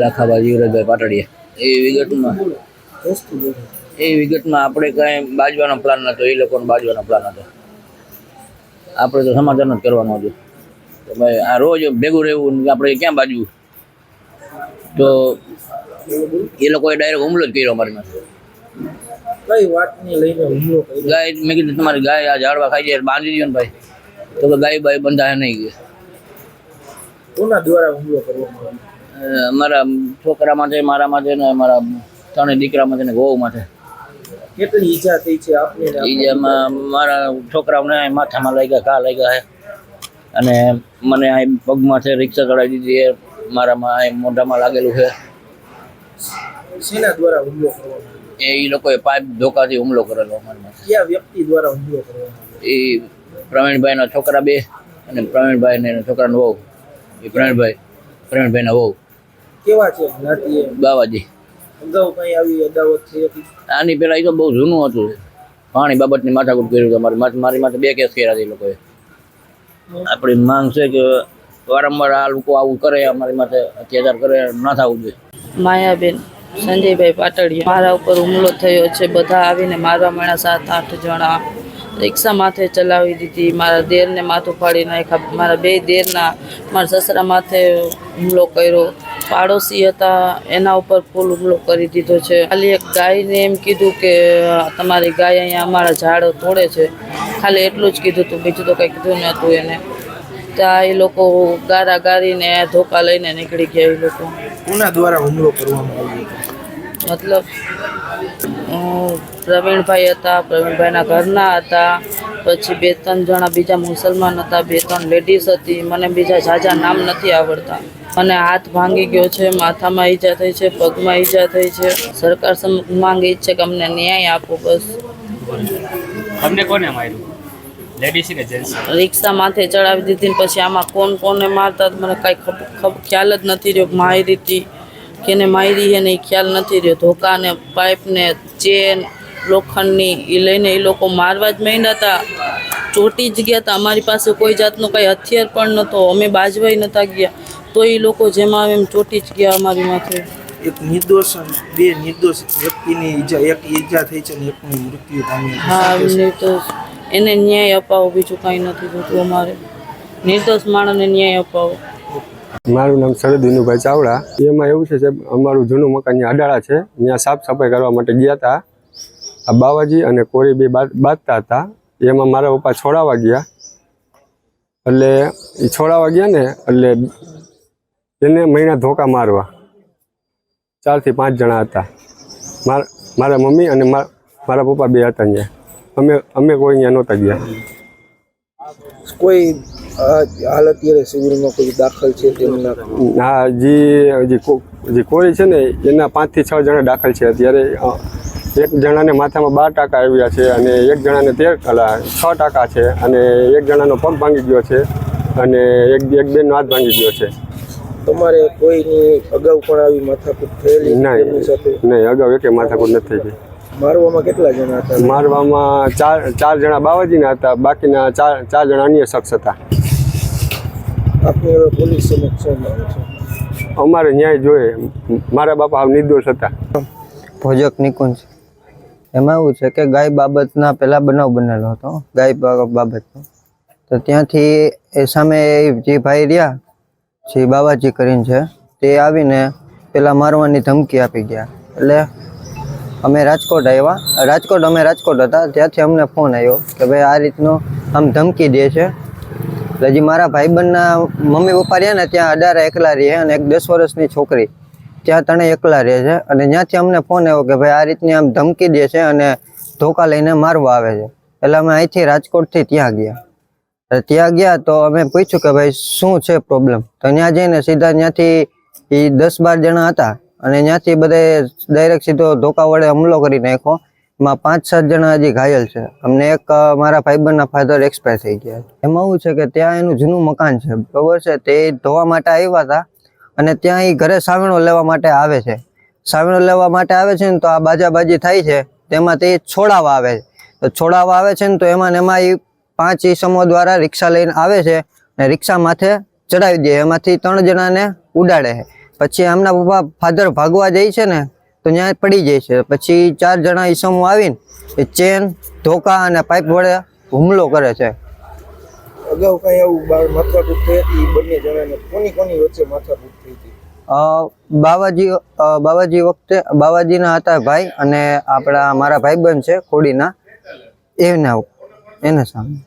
લાખાભાઈ યુવરાજભાઈ પાટડીયા એ વિગતમાં? એ વિગતમાં આપણે કાંઈ બાજવાનો પ્લાન નહોતો એ લોકોનો બાજવાનો પ્લાન હતો. આપણે તો સમાધાન જ કરવાનું હતું. તો ભાઈ આ રોજ ભેગું રહેવું આપણે ક્યાં બાજવું? તો એ લોકોએ ડાયરેક્ટ હુમલો જ કર્યો અમારી કઈ વાતને લઈને હુમલો કર્યો? ગાય મેં કીધું તમારી ગાય આ ઝાડવા ખાઈ જાય બાંધી દો ને ભાઈ. તો કે ગાય બાય બંધાય નહીં ગયા કોના દ્વારા હુમલો કરવામાં આવ્યો? અ, અમારા છોકરા માટે મારા માટે ને મારા ત્રણેય દીકરા માટે ને વહુ માટે કેટલી ઈજા થઈ છે આપને એ એમાં મારા છોકરાઓને માથામાં લાગ્યા ઘા લાગ્યા છે. અને મને આ પગમાં છે રિક્ષા ચડાવી દીધી એ મારામાં આ મોઢામાં લાગેલું છે. શેના દ્વારા હુમલો કરવામાં આવ્યો? એ લોકોએ પાઇપ ધોકાથી હુમલો કરેલો અમારી કયા વ્યક્તિ દ્વારા હુમલો એ પ્રવીણભાઈના છોકરા બે અને પ્રવીણભાઈ ને એના છોકરાનો વહુ. એ પ્રવીણભાઈ પ્રવીણભાઈના વહુ. કેવા છે જ્ઞાતિએ? બાવાજી. અગાઉ કઈ આવી અદાવત થઈ હતી આની પેલા એ તો બહુ જૂનું હતું. પાણી બાબતની માથાકૂટ કર્યું હતું મારી માથે મારી માથે બે કેસ કર્યા એ લોકોએ. આપણી માંગ છે કે વારંવાર આ લોકો આવું કરે અમારી માથે અત્યાચાર કરે ના થવું જોઈએ. માયાબેન સંજયભાઈ પાટડીયા મારા ઉપર હુમલો થયો છે. બધા આવીને મારવા મળ્યા સાત આઠ જણા. રિક્ષા માથે ચલાવી દીધી. મારા દેરને માથું ફાડી નાખ્યા. મારા બે દેરના મારા સસરા માથે હુમલો કર્યો. પાડોશી હતા એના ઉપર ફૂલ હુમલો કરી દીધો છે. ખાલી એક ગાયને એમ કીધું કે તમારી ગાય અહીંયા અમારા ઝાડ તોડે છે. ખાલી એટલું જ કીધું હતું બીજું તો કંઈ કીધું નહોતું એને. ત્યાં એ લોકો ગારા ગારીને ધોકા લઈને નીકળી ગયા એ લોકો. કોના દ્વારા હુમલો કરવામાં આવ્યો મતલબ પ્રવીણભાઈ હતા પ્રવીણભાઈના ઘરના હતા પછી બે ત્રણ જણા બીજા મુસલમાન હતા બે ત્રણ લેડીઝ હતી મને બીજા ઝાઝા નામ નથી આવડતા. મને હાથ ભાંગી ગયો છે માથામાં ઈજા થઈ છે પગમાં ઈજા થઈ છે. સરકાર માંગે ઈ છે કે અમને ન્યાય આપો બસ. તમને કોને માર્યું? લેડીઝ કે જેન્ટ્સ રિક્ષા માથે ચડાવી દીધી ને પછી આમાં કોણ કોને મારતા? મને કાંઈ ખ્યાલ જ નથી રહ્યો મારી હતી કેને મારી છે ને એ ખ્યાલ નથી રહ્યો. ધોકાને પાઇપને ચેન લોખંડની એ લઈને એ લોકો મારવા જ માંડ્યા હતા. ચોટી જ ગયા હતા. અમારી પાસે કોઈ જાતનો કાંઈ હથિયાર પણ નહોતો. અમે બાજવાઈ નહોતા ગયા. તો એ લોકો જેમાં એમ ચોટી જ ગયા અમારી માથે. એક નિર્દોષ બે નિર્દોષ વ્યક્તિની ઈજા એક ઈજા થઈ છે ને એકનું મૃત્યુ પામ્યું હા એમને તો એને ન્યાય અપાવો બીજું કાંઈ નથી થતું અમારે. નિર્દોષ માણસને ન્યાય અપાવો. મારું નામ શરદ વિનુભાઈ ચાવડા. એમાં એવું છે સાહેબ અમારું જૂનું મકાન ત્યાં અડાળા છે. ત્યાં સાફ સફાઈ કરવા માટે ગયા હતા. આ બાવાજી અને કોરી બે બાંધતા હતા. એમાં મારા પપ્પા છોડાવા ગયા. એટલે એ છોડાવા ગયા ને એટલે એને મહિના ધોકા મારવા. ચારથી પાંચ જણા હતા. મારા મારા મમ્મી અને મારા પપ્પા બે હતા અહીંયા. અમે અમે કોઈ અહીંયા નહોતા ગયા. કોઈ હાલ અત્યારે શિબિરમાં કોઈ દાખલ છે તેમના હા જે જે કો- જે કોરી છે ને એના પાંચથી છ જણા દાખલ છે અત્યારે. એક જણાને માથામાં બાર ટાંકા આવ્યા છે અને એક જણાને તેર છ ટાંકા છે અને એક જણાનો પગ ભાંગી ગયો છે અને એક એક બેનનો હાથ ભાંગી ગયો છે. તમારે કોઈની અગાઉ પણ આવી માથાકૂટ થયેલી નહીં નહીં અગાઉ એકે માથાકૂટ નથી થઈ મારવામાં કેટલા જણા હતા? મારવામાં ચાર ચાર જણા બાવાજીના હતા બાકીના ચાર ચાર જણા અન્ય શખ્સ હતા. આપની હવે પોલીસ સમક્ષ અમારે ન્યાય જોઈએ. મારા બાપા આવ નિર્દોષ હતા. ભોજક નિકુંજ એમાં એવું છે કે ગાય બાબતના પહેલા બનાવ બનેલો હતો ગાય બાબતનો. તો ત્યાંથી એ સામે જે ભાઈ રહ્યા જે બાવાજી કરીને છે, તે આવીને પેલા મારવાની ધમકી આપી ગયા. એટલે અમે રાજકોટ આવ્યા. રાજકોટ, અમે રાજકોટ હતા. ત્યાંથી અમને ફોન આવ્યો કે ભાઈ આ રીતનો આમ ધમકી દે છે. એટલે જે મારા ભાઈબંધના મમ્મી પપ્પા રહ્યા ને, ત્યાં અઢાર એકલા રહે અને એક દસ વર્ષની છોકરી. ત્યાં તણે એકલા રહે છે અને ત્યાંથી અમને ફોન આવ્યો કે ભાઈ આ રીતની આમ ધમકી દે છે અને ધોકા લઈને મારવા આવે છે. એટલે અમે અહીંથી રાજકોટથી ત્યાં ગયા. ત્યાં ગયા તો અમે પૂછ્યું કે ભાઈ, શું છે પ્રોબ્લેમ તો ત્યાં જઈને સીધા ત્યાંથી એ દસ બાર જણા હતા અને ત્યાંથી બધે ડાયરેક્ટ સીધો ધોકા વડે હુમલો કરી નાખ્યો. એમાં પાંચ સાત જણા હજી ઘાયલ છે. અમને એક મારા ફાઈબરના ફાધર એક્સપાયર થઈ ગયા એમાં એવું છે કે ત્યાં એનું જૂનું મકાન છે. બરોબર છે? તે ધોવા માટે આવ્યા હતા અને ત્યાં એ ઘરે સાવણો લેવા માટે આવે છે. સાવણો લેવા માટે આવે છે ને તો આ બાજાબાજી થાય છે. તેમાં તે છોડાવવા આવે છે. તો છોડાવવા આવે છે ને તો એમાં ને એમાં એ પાંચ ઈસમો દ્વારા રિક્ષા લઈને આવે છે અને રિક્ષા માથે ચડાવી દે. એમાંથી ત્રણ જણાને ઉડાડે છે. પછી એમના પપ્પા ફાધર ભાગવા જાય છે ને તો ત્યાં પડી જાય છે. પછી ચાર જણા ઈસમો આવીને એ ચેન ધોકા અને પાઇપ વડે હુમલો કરે છે. અગાઉ કઈ આવું માથાકૂટ થઈ હતી? બંને જણાને કોની કોની વચ્ચે માથાકૂટ થઈ હતી? બાવાજી બાવાજી વખતે બાવાજીના હતા ભાઈ અને આપણા મારા ભાઈબંધ છે ખોડીના. એના એને સામે.